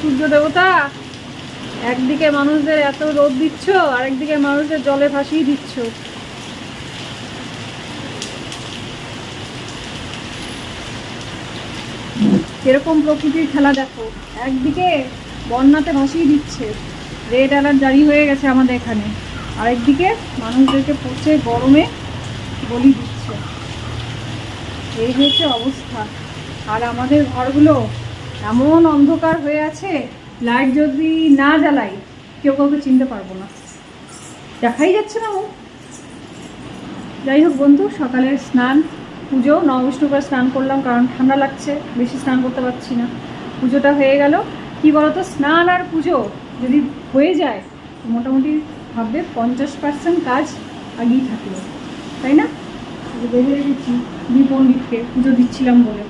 সূর্য দেবতা, একদিকে মানুষদের এত রোদ দিচ্ছ, আরেকদিকে মানুষদের জলে ভাসিয়ে দিচ্ছ। কীরকম প্রকৃতির খেলা দেখো, একদিকে বন্যাতে ভাসিয়ে দিচ্ছে, রেড অ্যালার্ট জারি হয়ে গেছে আমাদের এখানে, আরেকদিকে মানুষদেরকে পড়ছে গরমে বলি দিচ্ছে। এই হয়েছে অবস্থা। আর আমাদের ঘরগুলো এমন অন্ধকার হয়ে আছে লাইট যদি না জ্বালাই কেউ কাউকে চিনতে পারব না। দেখাই যাচ্ছে না ও। যাই হোক বন্ধু সকালে স্নান পুজো নববিষ্ণুবার স্নান করলাম কারণ ঠান্ডা লাগছে বেশি স্নান করতে পারছি না। পুজোটা হয়ে গেল। কি বলতো স্নান আর পুজো যদি হয়ে যায় তো মোটামুটি ভাববে পঞ্চাশ পার্সেন্ট কাজ আগেই থাকল তাই না? এই যে বেঁধে রেখেছি বিপণ্ডিতকে পুজো দিচ্ছিলাম বলে।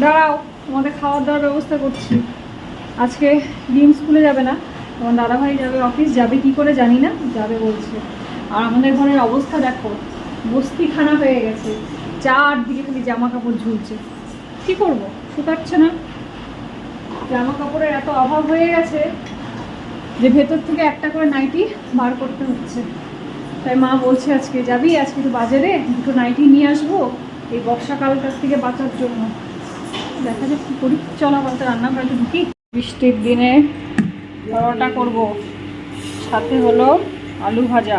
দাঁড়াও। তোমাদের খাওয়ার দাওয়ার ব্যবস্থা করছি। আজকে ডিম স্কুলে যাবে না, তোমার দাদাভাই যাবে অফিস যাবে কি করে জানি না, যাবে বলছে। আর আমাদের ঘরের অবস্থা দেখো, বস্তিখানা হয়ে গেছে, চারদিকে খালি জামা কাপড় ঝুলছে। কি করব, শুকাচ্ছে না। জামা কাপড়ের এত অভাব হয়ে গেছে যে ভেতর থেকে একটা করে নাইটি বার করতে হচ্ছে। তাই মা বলছে আজকে যাবি, আজকে তো বাজারে দুটো নাইটি নিয়ে আসব, এই বর্ষাকালটার থেকে বাঁচার জন্য। দেখা যাক কি করি। চলো আবার রান্না করে ঢুকি। বৃষ্টির দিনে পরোটা করব। সাথে হলো আলু ভাজা।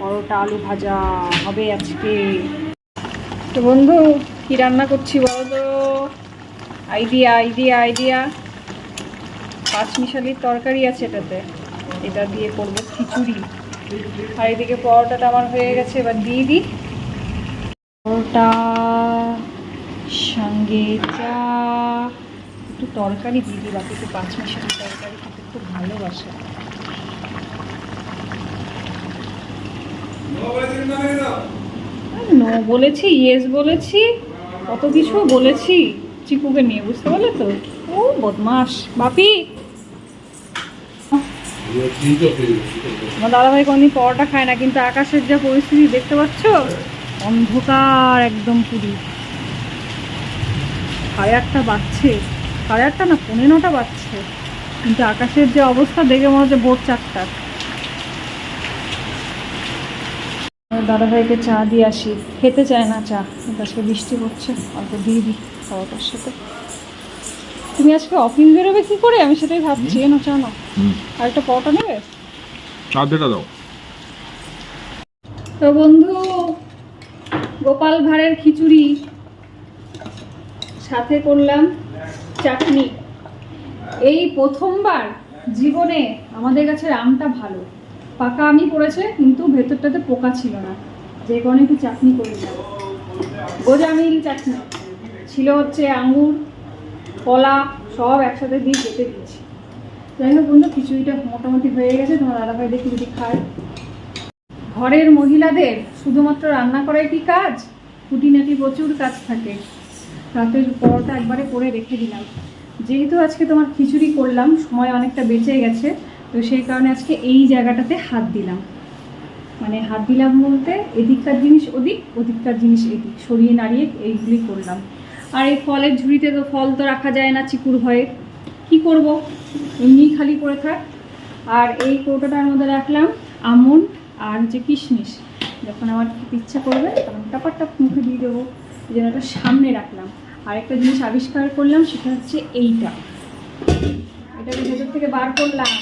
পরোটা, আলু ভাজা হবে আজকে। তো বন্ধু, কি রান্না করছি বলো তো? Idea idea idea. পাঁচমিশালির তরকারি আছে এটাতে। এটা দিয়ে করব খিচুড়ি। আর এদিকে পরোটাটা আমার হয়ে গেছে, এবার দিয়ে দিই। পরোটা সঙ্গে চা, একটু তরকারি দিয়ে দিই, বাকি একটু পাঁচমিশালি তরকারি খেতে খুব ভালোবাসে। নো বলেছি ইয়েস বলেছি, কত কিছু বলেছি, চিকুকে নিয়ে, বুঝতে পারলে তো? ও বদমাস বাপি! আমার দাদাভাই কোনদিন পরোটা খায় না, কিন্তু আকাশের যা পরিস্থিতি দেখতে পাচ্ছ? অন্ধকার একদম পুরী। সাড়ে আটটা বাজছে। সাড়ে আটটা না পৌনে নটা বাজছে। কিন্তু আকাশের যে অবস্থা দেখে মনে হচ্ছে ভোর চারটা। দাদাভাইকে চা দিয়ে আসি। খেতে চায় না চা। কিন্তু আজকে বৃষ্টি পড়ছে। অল্প দিয়ে দিই খাওয়াটার সাথে। তুমি আজকে অফিস বেরোবে কি করে? আমি সেটাই ভাবছি। এনো চা না আর একটা পরোটা নেবে? আধেটা দাও। তো বন্ধু গোপাল ভাঁড়ের খিচুড়ি। সাথে করলাম চাটনি। এই প্রথমবার জীবনে আমাদের কাছে আমটা ভালো। পাকা আমি করেছে, কিন্তু ভেতরটাতে পোকা ছিল না। যে কারণে একটু চাটনি করে দিলাম গোজামিল চাটনি। ছিল হচ্ছে আঙুর কলা, সব একসাথে দিয়ে কেটে দিয়েছি। যাই হোক বন্ধু, খিচুড়িটা মোটামুটি হয়ে গেছে। তোমার দাদাভাই দেখি যদি খায়। ঘরের মহিলাদের শুধুমাত্র রান্না করাই কি কাজ? খুঁটিনাটি প্রচুর কাজ থাকে। রাতের পরোটা একবারে করে রেখে দিলাম। যেহেতু আজকে তোমার খিচুড়ি করলাম, সময় অনেকটা বেঁচে গেছে, তো সেই কারণে আজকে এই জায়গাটাতে হাত দিলাম। মানে হাত দিলাম বলতে এদিককার জিনিস ওদিক, ওদিককার জিনিস এদিক, সরিয়ে নাড়িয়ে এইগুলি করলাম। আর এই ফলের ঝুড়িতে তো ফল তো রাখা যায় না চিকুর ভয়ে। কি করব? এমনি খালি করে থাক। আর এই কৌটোটার মধ্যে রাখলাম আমন আর যে কিশমিশ। যখন আমার ইচ্ছা করবে, তখন টাপার টাপ মুখে দিয়ে দেবো। জন্য সামনে রাখলাম। আর একটা জিনিস আবিষ্কার করলাম, সেটা হচ্ছে এইটা। এটাকে ভেতর থেকে বার করলাম।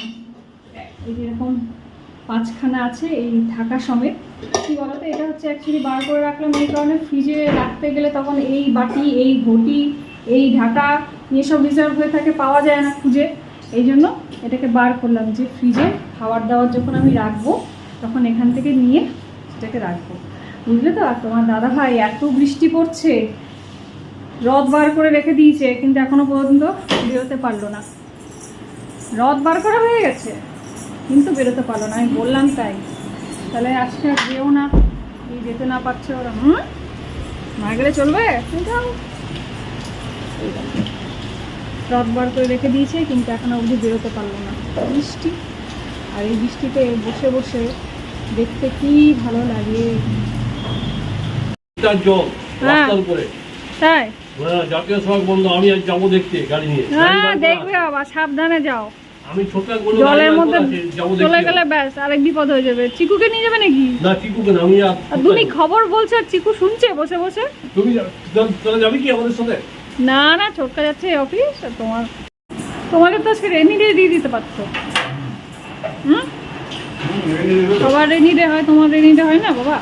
এই যেরকম পাঁচখানা আছে, এই ঢাকা সমেত। কি বলতো, এটা হচ্ছে অ্যাকচুয়ালি বার করে রাখলাম, এই কারণে ফ্রিজে রাখতে গেলে তখন এই বাটি, এই ঘটি, এই ঢাকা এসব রিজার্ভ হয়ে থাকে, পাওয়া যায় না খুঁজে। এই জন্য এটাকে বার করলাম, যে ফ্রিজে খাবার দাবার যখন আমি রাখব, তখন এখান থেকে নিয়ে সেটাকে রাখব। বুঝলে তো? আর তোমার দাদা ভাই এত বৃষ্টি পড়ছে রদ বার করে রেখে দিয়েছে কিন্তু এখনও পর্যন্ত বেরোতে পারল না। রদ বার করা হয়ে গেছে কিন্তু বেরোতে পারল না আমি বললাম তাই। তাহলে আজকে আর যেও না এই যেতে না পারছে ওরা। হুম? না গেলে চলবে? যাও রদ বার করে রেখে দিয়েছে কিন্তু এখনও অবধি বেরোতে পারল না। বৃষ্টি। আর এই বৃষ্টিতে বসে বসে দেখতে কি ভালো লাগে। হ্যাঁ। তাই? হ্যাঁ জাতীয় সড়ক বন্ধ আমি আজ যাব দেখতে গাড়ি নিয়ে। হ্যাঁ দেখবে বাবা সাবধানে যাও। আমি ছোট জলের মধ্যে করা আছে, যাব চলে গেলে ব্যাস আরেক বিপদ হয়ে যাবে। চিকুকে নিয়ে যাবে নাকি? না চিকু কেন আমি আর আর তুমি খবর বলছো চিকু শুনছে বসে বসে? তুমি চলে যাবি কি আমাদের সাথে? না না ছোটকা যাচ্ছে অফিস আর তোমার তোমাদের তো আজকে রেনি ডে দিয়ে দিতে পারতো। হুম? সবার রেনি ডে হয় তোমার রেনি ডে হয় না বাবা?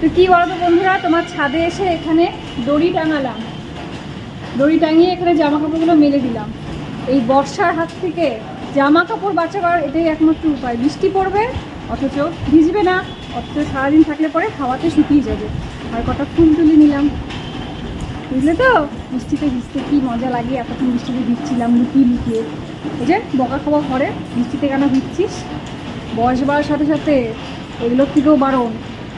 তো কি বলতো বন্ধুরা, তোমার ছাদে এসে এখানে দড়ি টাঙালাম। দড়ি টাঙিয়ে এখানে জামা কাপড়গুলো মেলে দিলাম। এই বর্ষার হাত থেকে জামা কাপড় বাঁচাবার এটাই একমাত্র উপায়। বৃষ্টি পড়বে, অথচ ভিজবে না, অথচ সারাদিন থাকলে পরে হাওয়াতে শুকিয়ে যাবে। আর কটা ফুল তুলে নিলাম। বুঝলে তো? বৃষ্টিতে ভিজতে কি মজা লাগে, এতক্ষণ বৃষ্টিতে ভিজছিলাম লুকিয়ে লুকিয়ে। এই যে, বকা খাওয়া ঘরে, বৃষ্টিতে কেন ভিজছিস? বয়স বাড়ার সাথে সাথে এগুলোর থেকেও বারণ।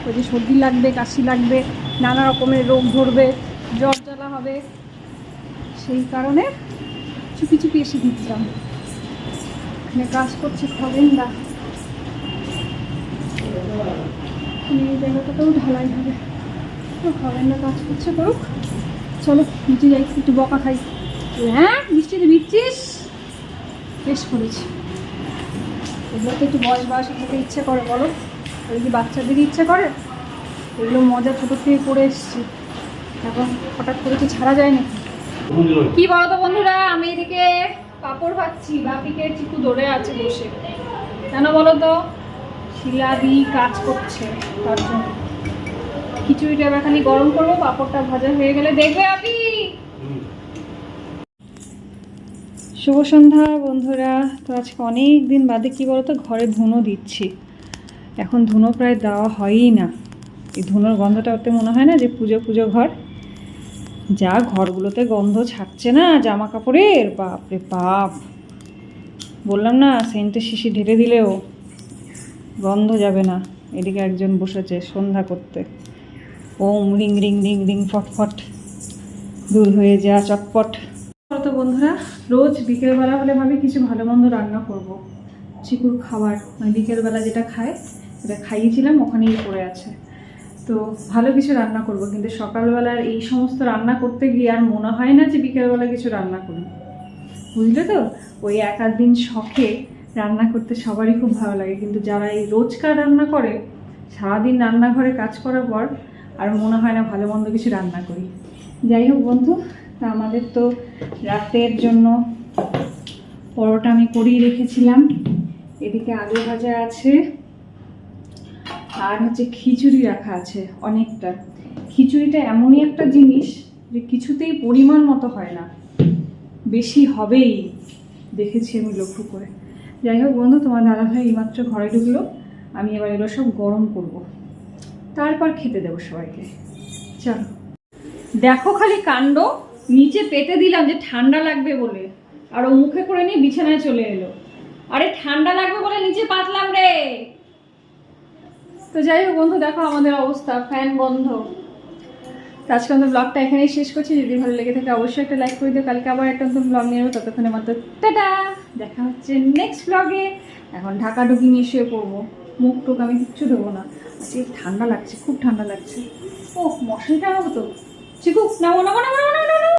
ওই যে সর্দি লাগবে, কাশি লাগবে, নানা রকমের রোগ ধরবে, জ্বর জ্বালা হবে, সেই কারণে চুপি চুপি এসে দিচ্ছিলাম। এখানে কাজ করছে খগেনদা। এই জায়গাটাতেও ঢালাই হবে। তো খগেনদা কাজ করছে করুক। চলো, নিচে যাই, একটু বকা খাই। হ্যাঁ বৃষ্টিতে ভিজছিস বেশ করেছি। এগুলো তো একটু বয়স, বয়সে ইচ্ছে করে, বলো। ওই কি বাচ্চাদেরই ইচ্ছে করে? এগুলো মজা ছোটো থেকে করে এসছি। এখন হঠাৎ করে কি ছাড়া যায় নাকি? কি বলতো বন্ধুরা, আমি এদিকে পাপড় ভাজছি, বাপিকে চিকু দৌড়ে আছে বসে। কেন বলো তো শিলাদি কাজ করছে তার জন্য। খিচুড়িটা খালি গরম করব, পাপড়টা ভাজা হয়ে গেলে দেখবে আপনি। শুভ সন্ধ্যা বন্ধুরা। তো আজকে অনেক দিন বাদে কি বলতো? ঘরে ধুনো দিচ্ছি। এখন ধুনো প্রায় দেওয়া হয়ই না। এই ধুনোর গন্ধটা ওতে মনে হয় না যে পুজো পুজো ঘর? যা ঘরগুলোতে গন্ধ ছাড়ছে না জামা কাপড়ের বাপরে বাপ। বললাম না, সেন্টের শিশি ঢেলে দিলেও গন্ধ যাবে না। এদিকে একজন বসেছে সন্ধ্যা করতে। ওম রিং রিং রিং রিং ফটফট দূর হয়ে যা চটপট। তো বন্ধুরা, রোজ বিকেলবেলা হলে ভাবি কিছু ভালো মন্দ রান্না করব। চিকুর খাবার মানে বিকেলবেলা যেটা খায়। সেটা খাইয়েছিলাম, ওখানেই পড়ে আছে। তো ভালো কিছু রান্না করব, কিন্তু সকালবেলার এই সমস্ত রান্না করতে গিয়ে আর মনে হয় না যে বিকেলবেলা কিছু রান্না করি বুঝলে তো? ওই এক আধ দিন শখে রান্না করতে সবারই খুব ভালো লাগে, কিন্তু যারা এই রোজকার রান্না করে, সারাদিন রান্নাঘরে কাজ করার পর আর মনে হয় না ভালো মন্দ কিছু রান্না করি। যাই হোক বন্ধু, তা আমাদের তো রাতের জন্য পরোটা আমি করেই রেখেছিলাম। এদিকে আলু ভাজা আছে। আর হচ্ছে খিচুড়ি রাখা আছে অনেকটা। খিচুড়িটা এমনই একটা জিনিস যে কিছুতেই পরিমাণ মতো হয় না। বেশি হবেই, দেখেছি আমি লক্ষ্য করে। যাই হোক বন্ধু, তোমার দাদা ভাই এইমাত্র ঘরে ঢুকলো। আমি এবার এগুলো সব গরম করব। তারপর খেতে দেবো সবাইকে। চলো। দেখো খালি কাণ্ড, নিচে পেতে দিলাম যে ঠান্ডা লাগবে বলে। আর ও মুখে করে নিয়ে বিছানায় চলে এলো। আরে ঠান্ডা লাগবে বলে নিচে পাতলাম রে! তো যাই হোক বন্ধু, দেখো আমাদের অবস্থা, ফ্যান বন্ধ। তো আজকে আমাদের ব্লগটা এখানেই শেষ করছি। যদি ভালো লেগে থাকে অবশ্যই একটা লাইক করে দিও। কালকে আবার একটা নতুন ব্লগ নিয়ে নেব ততক্ষণে মাত্র টাটা! দেখা হচ্ছে নেক্সট ব্লগে এখন ঢাকা ঢুকি নিয়ে শুয়ে পড়ব। মুখ টুক আমি কিচ্ছু দেবো না। আজকে ঠান্ডা লাগছে, খুব ঠান্ডা লাগছে। ও মশারি টাঙাবো তো? নামো নামো নামো নামো নামো